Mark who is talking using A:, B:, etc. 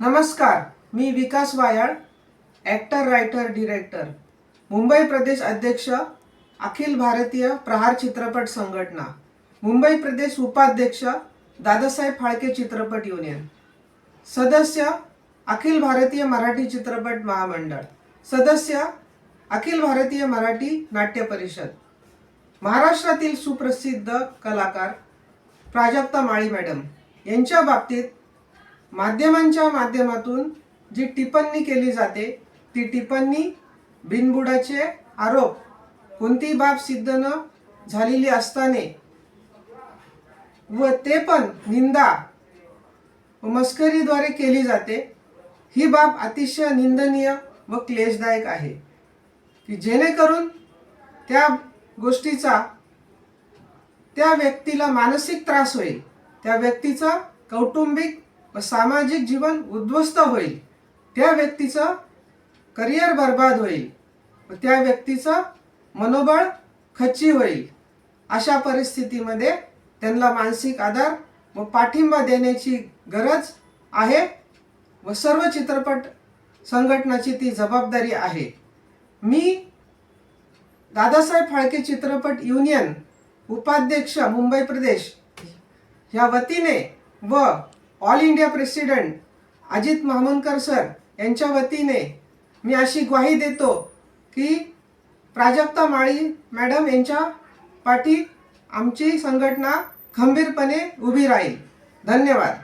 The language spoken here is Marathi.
A: नमस्कार मी Vikas Wayal actor writer director Mumbai प्रदेश अध्यक्ष अखिल भारतीय प्रहार चित्रपट संघटना. मुंबई प्रदेश उपाध्यक्ष दादासाहेब फाळके चित्रपट युनियन. सदस्य अखिल भारतीय मराठी चित्रपट महामंडळ. सदस्य अखिल भारतीय मराठी नाट्य परिषद. महाराष्ट्रातील सुप्रसिद्ध कलाकार प्राजक्ता माळी मॅडम. यांच्या बाबतीत माध्यमांच्या माध्यमातून जी टिप्पणी केली जाते ती टिप्पणी बिनबुडाचे आरोप कोणती बाब सिद्ध न झालेली असताने व ते पण निंदा व मस्करीद्वारे केली जाते ही बाब अतिशय निंदनीय व क्लेशदायक आहे. की जेणेकरून त्या गोष्टीचा त्या व्यक्तीला मानसिक त्रास होईल त्या व्यक्तीचं कौटुंबिक व सामाजिक जीवन उद्ध्वस्त होईल. त्या व्यक्तीचं करिअर बर्बाद होईल. व त्या व्यक्तीचं मनोबळ खच्ची होईल. अशा परिस्थितीमध्ये त्यांना मानसिक आधार व पाठिंबा देण्याची गरज आहे व सर्व चित्रपट संघटनाची ती जबाबदारी आहे. मी दादासाहेब फाळके चित्रपट युनियन उपाध्यक्ष मुंबई प्रदेश ह्या वतीने व all India president Ajit Mahamankar sir यांच्या वतीने मी अशी ग्वाही देतो की प्राजक्ता माळी मॅडम यांच्या पाठी आमची संघटना खंबीरपणे उभी राहील. धन्यवाद.